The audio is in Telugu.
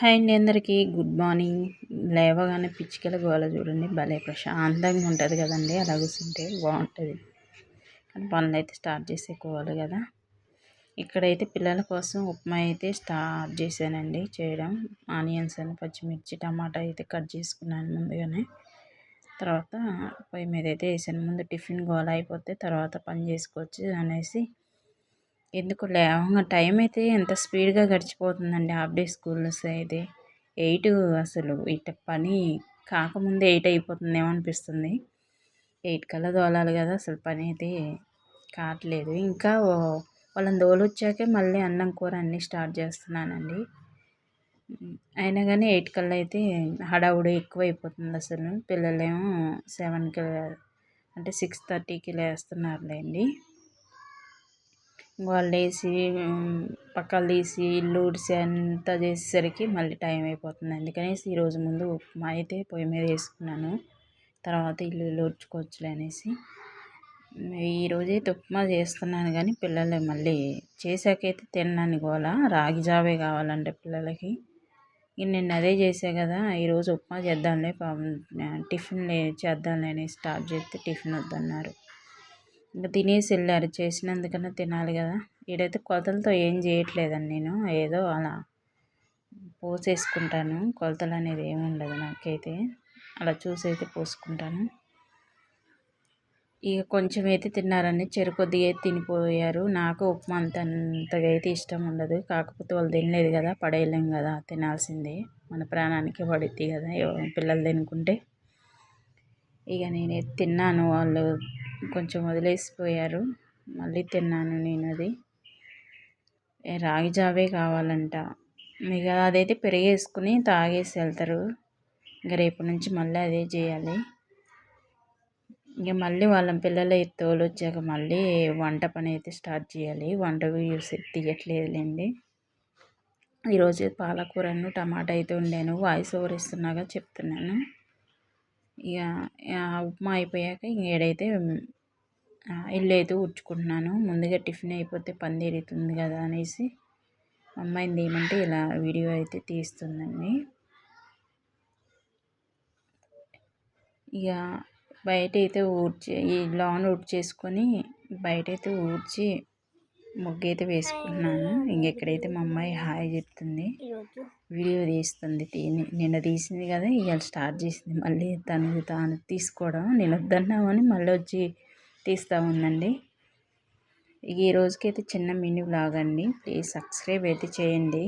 హాయ్ అండి అందరికీ. Good morning. లేవగానే పిచ్చికల గోల చూడండి. భలే ప్రశాంతంగా ఉంటుంది కదండి. అలా కూర్చుంటే బాగుంటుంది. కానీ పనులు అయితే స్టార్ట్ చేసేకోవాలి కదా. ఇక్కడైతే పిల్లల కోసం ఉప్మా అయితే స్టార్ట్ చేశానండి చేయడం. ఆనియన్స్ అని పచ్చిమిర్చి టమాటా అయితే కట్ చేసుకున్నాను ముందుగానే. తర్వాత పొయ్యి మీద అయితే వేసాను. ముందు టిఫిన్ గోల అయిపోతే తర్వాత పని చేసుకోవచ్చు అనేసి ఎందుకు లేవంగా టైం అయితే ఎంత స్పీడ్గా గడిచిపోతుందండి హాఫ్ డే స్కూల్స్ అయితే. ఎయిట్ అసలు ఇట పని కాకముందే ఎయిట్ అయిపోతుందేమో అనిపిస్తుంది. ఎయిట్ కల్లా దోలాలి కదా అసలు పని అయితే కావట్లేదు. ఇంకా వాళ్ళని దోలొచ్చాకే మళ్ళీ అన్నం కూర అన్నీ స్టార్ట్ చేస్తున్నానండి. అయినా కానీ ఎయిట్ కల్లా అయితే హడావుడి ఎక్కువ అయిపోతుంది అసలు. పిల్లలేమో సెవెన్కి అంటే సిక్స్ థర్టీకి లేస్తున్నారులేండి. వాళ్ళు వేసి పక్కలు తీసి ఇల్లు ఊడ్చి అంతా చేసేసరికి మళ్ళీ టైం అయిపోతుంది. అందుకనేసి ఈరోజు ముందు ఉప్మా అయితే పొయ్యి మీద వేసుకున్నాను. తర్వాత ఇల్లు ఇల్లు ఊడ్చుకోవచ్చులే అనేసి. ఈరోజైతే ఉప్మా చేస్తున్నాను కానీ పిల్లలు మళ్ళీ చేసాకైతే తిన్నాను గోల. రాగి జావే కావాలంటే పిల్లలకి. నిన్న అదే చేసా కదా ఈరోజు ఉప్మా చేద్దాంలే టిఫిన్ చేద్దాంలే అని స్టార్ట్ చేస్తే టిఫిన్ వద్దన్నారు. ఇంకా తినేసి వెళ్ళారు. చేసినందుకన్నా తినాలి కదా. ఈడైతే కొలతలతో ఏం చేయట్లేదండి నేను. ఏదో అలా పోసేసుకుంటాను. కొలతలు అనేది ఏమి ఉండదు నాకైతే. అలా చూసి అయితే పోసుకుంటాను. ఇక కొంచెం అయితే తిన్నారని చెరు కొద్దిగా తినిపోయారు. నాకు ఉప్మా అంత అంతగా అయితే ఇష్టం ఉండదు. కాకపోతే వాళ్ళు తినలేదు కదా. పడేయలేం కదా. తినాల్సిందే. మన ప్రాణానికి పడుద్ది కదా. పిల్లలు తినుకుంటే. ఇక నేనైతే తిన్నాను. వాళ్ళు కొంచెం వదిలేసిపోయారు. మళ్ళీ తిన్నాను నేను అది. రాగి జావే కావాలంట. మిగతా అదైతే పెరిగేసుకుని తాగేసి వెళ్తారు. ఇంకా రేపు నుంచి మళ్ళీ అదే చేయాలి. ఇంకా మళ్ళీ వాళ్ళ పిల్లలు తోలు వచ్చాక మళ్ళీ వంట పని అయితే స్టార్ట్ చేయాలి. వంట వీడియోస్ తీయట్లేదులేండి. ఈరోజు పాలకూరను టమాటా అయితే ఉండాను వాయిస్ ఓవర్ ఇస్తున్నాగా చెప్తున్నాను. ఇక ఉప్మా అయిపోయాక ఇంక ఏడైతే ఇల్లు అయితే ఉడ్చుకుంటున్నాను. ముందుగా టిఫిన్ అయిపోతే పని తీరుతుంది కదా అనేసి అమ్మాయిని ఏమంటే ఇలా వీడియో అయితే తీస్తుందండి. ఇక బయట అయితే ఊడ్చి ఈ లాన్ ఊడ్చేసుకొని బయట అయితే ఊడ్చి ముగ్గు అయితే వేసుకుంటున్నాను ఇంకెక్కడైతే మా అమ్మాయి హాయ్ చెప్తుంది వీడియో తీస్తుంది నిన్న తీసింది కదా ఇవాళ స్టార్ట్ చేసింది. మళ్ళీ తను తాను తీసుకోవడం. నేను వద్దన్నామని మళ్ళీ వచ్చి తీస్తూ ఉందండి. ఈ రోజుకైతే చిన్న మినీ బ్లాగ్ అండి. ప్లీజ్ సబ్స్క్రైబ్ అయితే చేయండి.